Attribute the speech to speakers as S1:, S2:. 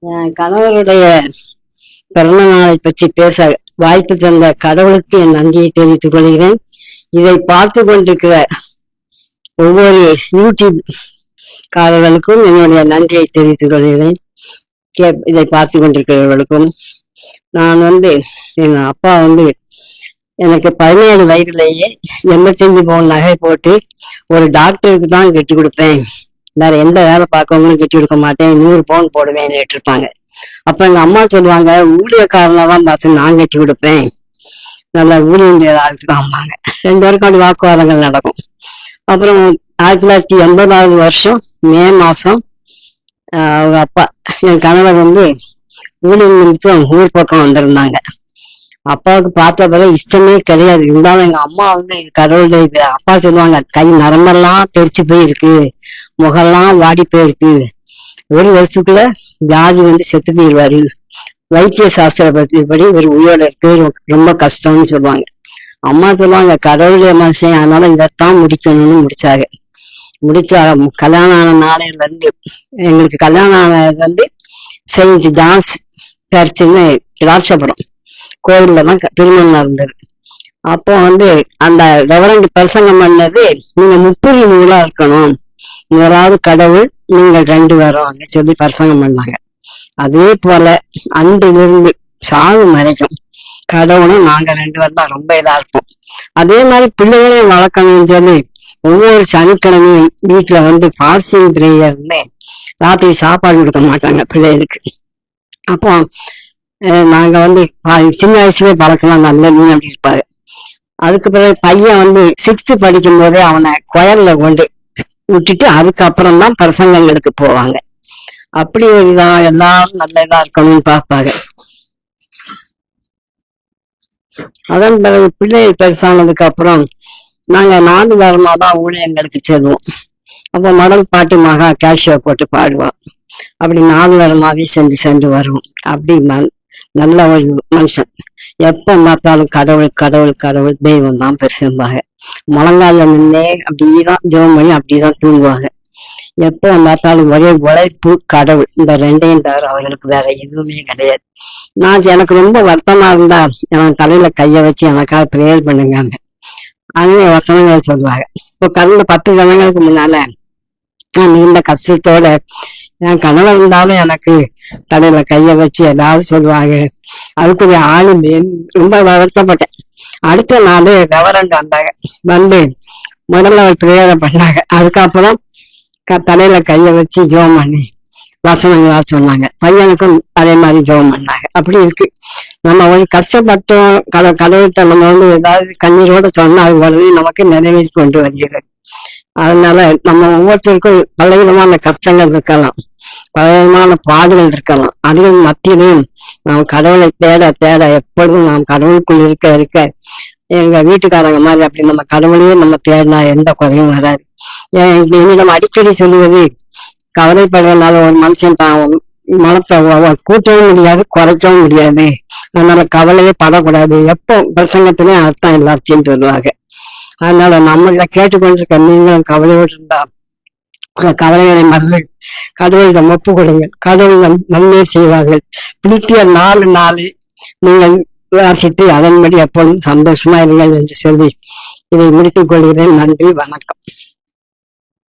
S1: என் கணவருடைய பிறந்த நாளை பற்றி பேச வாய்ப்பு தந்த கடவுளுக்கு என் நன்றியை தெரிவித்துக் கொள்கிறேன். இதை பார்த்து கொண்டிருக்கிற ஒவ்வொரு யூடியூப் காரர்களுக்கும் என்னுடைய நன்றியை தெரிவித்துக் கொள்கிறேன். கே- இதை பார்த்து கொண்டிருக்கிறவர்களுக்கும். நான் வந்து என் அப்பா வந்து எனக்கு பதினேழு வயதுலேயே எண்பத்தஞ்சு பவுன் நகை போட்டு ஒரு டாக்டருக்கு தான் கட்டி கொடுப்பேன் வேற எந்த வேலை பார்க்கவங்களும் கட்டி கொடுக்க மாட்டேன் நூறு பவுன் போடுவேன் இருப்பாங்க. அப்ப எங்க அம்மா சொல்லுவாங்க ஊழியக்காரனாதான் பார்த்து நான் கட்டி கொடுப்பேன். நல்லா ஊழியம் செய்யற ஆளுக்கு தான் அம்மாங்க ரெண்டு பேருக்கும் அப்படி வாக்குவாதங்கள் நடக்கும். அப்புறம் ஆயிரத்தி தொள்ளாயிரத்தி எண்பதாவது வருஷம் மே மாசம் ஆஹ் அவங்க அப்பா என் கணவர் வந்து ஊழியம் நிமித்தம் ஊர் பக்கம் வந்திருந்தாங்க. அப்பாவுக்கு பார்த்த பிறகு இஷ்டமே கிடையாது. இருந்தாலும் எங்க அம்மா வந்து இது கடவுள் இது அப்பா சொல்லுவாங்க கை நரம்பெல்லாம் தெரிச்சு போயிருக்கு. முகம்லாம் வாடி போயிருக்கு. ஒரு வருஷத்துக்குள்ள வியாதி வந்து செத்து போயிடுவாரு. வைத்திய சாஸ்திர படி ஒரு உயிரோட இருக்கு ரொம்ப கஷ்டம்னு சொல்லுவாங்க. அம்மா சொல்லுவாங்க கடவுளுடைய மனுஷன் அதனால இதைத்தான் முடிக்கணும்னு முடிச்சாங்க. முடிச்சா கல்யாணம் ஆன நாளையில இருந்து எங்களுக்கு கல்யாணம் ஆனதுல இருந்து செயின்ட் ஜான்ஸ் சர்ச்சுன்னு ராட்சபுரம் கோயில்ல தான் திருமணம் நடந்தது. அப்போ வந்து அந்த ரெவரண்ட் பிரசங்கம் பண்ணது நீங்க முப்புரி நூலா இருக்கணும். முதலாவது கடவுள் நீங்கள் ரெண்டு பேரும் சொல்லி பிரசங்கம் பண்ணாங்க. அதே போல அன்றிலிருந்து சாவு வரைக்கும் கடவுளும் நாங்க ரெண்டு பேரும் தான் ரொம்ப இதா இருப்போம். அதே மாதிரி பிள்ளைகளையும் வளர்க்கணும்னு சொல்லி ஒவ்வொரு சனிக்கிழமையும் வீட்டுல வந்து பாசிங் பிரேயர்னு ராத்திரி சாப்பாடு கொடுக்க மாட்டாங்க பிள்ளைகளுக்கு. அப்போ நாங்க வந்து பா- சின்ன வயசுலயே பழக்கலாம் மீன் அப்படி இருப்பாரு அதுக்கு பிறகு பையன் வந்து சிக்ஸ்த் படிக்கும் போதே அவனை கொயர்ல கொண்டு விட்டுட்டு அதுக்கப்புறம் தான் பிரசங்கங்களுக்கு போவாங்க. அப்படி ஒரு இதான் எல்லாரும் நல்ல இதா இருக்கணும்னு பார்ப்பாங்க. அதன் பிறகு பிள்ளை பெருசானதுக்கு அப்புறம் நாங்க நாடு வாரமா தான் ஊழியங்களுக்கு செல்வோம். அப்போ மடல் பாட்டு மகா கேஷியோ போட்டு பாடுவோம் அப்படி நாலு வாரமாவே சென்று சென்று வருவோம். அப்படி நல்ல ஒரு மனுஷன். எப்ப பார்த்தாலும் கடவுள் கடவுள் கடவுள் தெய்வம் தான் பெருசும்பாங்க முழங்கால நின்னே அப்படிதான் ஜெபம் பண்ணி அப்படிதான் தூங்குவாங்க. எப்போ பார்த்தாலும் ஒரே உழைப்பு கடவுள். இந்த ரெண்டையும் தவிர அவர்களுக்கு வேற எதுவுமே கிடையாது. நான் எனக்கு ரொம்ப வருத்தமா இருந்தா என் தலையில கைய வச்சு எனக்காக ப்ரேயர் பண்ணுங்க அதுவே வசனங்கள் சொல்லுவாங்க. இப்போ கடந்த பத்து கிழமைகளுக்கு முன்னால நான் நீண்ட கஷ்டத்தோட என் கணவர் இருந்தாலும் எனக்கு தலையில கைய வச்சு ஏதாவது சொல்லுவாங்க. அதுக்குரிய ஆளுமே ரொம்ப வருத்தப்பட்டேன். அடுத்த நாள் கவரண்ட் வந்தாங்க வந்து முதல்ல அவள் பிரேயரை பண்ணாங்க. அதுக்கப்புறம் க- தலையில கைய வச்சு ஜெபம் பண்ணி வசனங்களா சொன்னாங்க. பையனுக்கும் அதே மாதிரி ஜோம் பண்ணாங்க. அப்படி இருக்கு. நம்ம ஒரு கஷ்டப்பட்டோம். கட கடவுள்கிட்ட நம்ம வந்து ஏதாவது கண்ணீரோட சொன்னா அது உடனே நமக்கு நினைவேற்றி கொண்டு வருகிறது. அதனால நம்ம ஒவ்வொருத்தருக்கும் பலவிதமான கஷ்டங்கள் இருக்கலாம். பலவிதமான பாடுகள் இருக்கலாம். அதுவும் மத்தியிலும் நாம் கடவுளை தேட தேட எப்பொழுதும் நாம் கடவுளுக்குள் இருக்க இருக்க எங்க வீட்டுக்காரங்க மாதிரி அப்படி நம்ம கடவுளையே நம்ம தேடினா எந்த குறையும் வராது. ஏன் என்னிடம் அடிக்கடி சொல்லுவது கவலைப்படுறதுனால ஒரு மனுஷன் தான் மனத்தை கூட்டவும் முடியாது குறைக்கவும் முடியாது. அதனால கவலையே படக்கூடாது. எப்போ பிரசங்கத்திலையும் அர்த்தம் எல்லாத்தையும் சொல்லுவாங்க. அதனால நம்மள கேட்டுக்கொண்டிருக்க நீங்களும் கவலையோடு இருந்தா கவலைகளை மறந்து கடவுளிடம் ஒப்பு கொடுங்கள். கடவுள் நம்- நன்மை செய்வார்கள். பிலிப்பியர் நாலு நாளை நீங்கள் வாசித்து அதன்படி எப்பொழுதும் சந்தோஷமா இருங்கள் என்று சொல்லி இதை முடித்துக் கொள்கிறேன். நன்றி வணக்கம்.